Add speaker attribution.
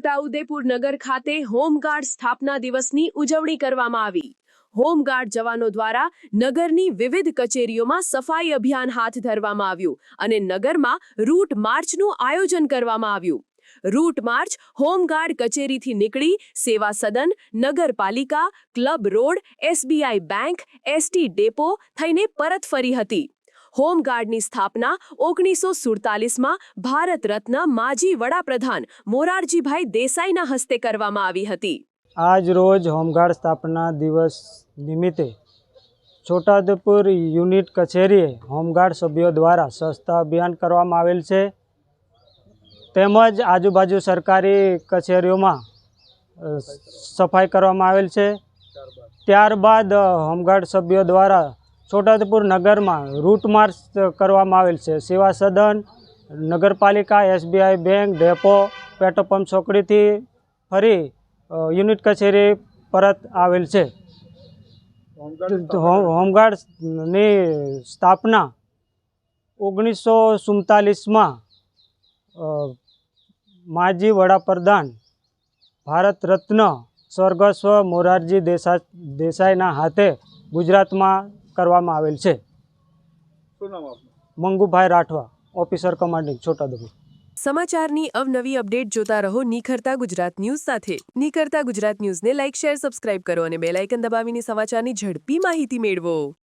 Speaker 1: છોટાઉદેપુર નગર ખાતે હોમગાર્ડ સ્થાપના દિવસની ઉજવણી કરવામાં આવી. હોમગાર્ડ જવાનો દ્વારા નગરની વિવિધ કચેરીઓમાં સફાઈ અભિયાન હાથ ધરવામાં આવ્યું અને નગરમાં રૂટ માર્ચનું આયોજન કરવામાં આવ્યું. રૂટ માર્ચ હોમગાર્ડ કચેરીથી નીકળી સેવા સદન, નગરપાલિકા, club road, SBI bank, ST depot થઈને પરત ફરી હતી. હોમગાર્ડની સ્થાપના ઓગણીસો સુડતાલીસમાં ભારત રત્ન માજી વડાપ્રધાન મોરારજીભાઈ દેસાઈના હસ્તે કરવામાં આવી હતી.
Speaker 2: આજ રોજ હોમગાર્ડ સ્થાપના દિવસ નિમિત્તે છોટાઉદેપુર યુનિટ કચેરીએ હોમગાર્ડ સભ્યો દ્વારા સ્વચ્છતા અભિયાન કરવામાં આવેલ છે. તેમજ આજુબાજુ સરકારી કચેરીઓમાં સફાઈ કરવામાં આવેલ છે. ત્યારબાદ હોમગાર્ડ સભ્યો દ્વારા છોટાઉદેપુર નગરમાં રૂટ માર્ચ કરવામાં આવેલ છે. સેવા સદન, નગરપાલિકા, SBI bank, depot, petrol pump ચોકડીથી ફરી યુનિટ કચેરી પરત આવેલ છે. હોમગાર્ડની સ્થાપના ઓગણીસો સુડતાલીસમાં માજી વડાપ્રધાન ભારત રત્ન સ્વર્ગસ્વ મોરારજી દેસા, દેસાઈના હાથે ગુજરાતમાં કરવામાં આવેલ છે.
Speaker 3: શું નામ આપનું?
Speaker 2: Mangubhai Rathwa officer commanding Chhota Udepur.
Speaker 1: સમાચારની અવનવી અપડેટ જોતા રહો નિખરતા ગુજરાત ન્યૂઝ સાથે. નિખરતા ગુજરાત ન્યૂઝને લાઇક શેર સબસ્ક્રાઇબ કરો અને બેલ આઇકન દબાવીને સમાચારની ઝડપી માહિતી મેળવો.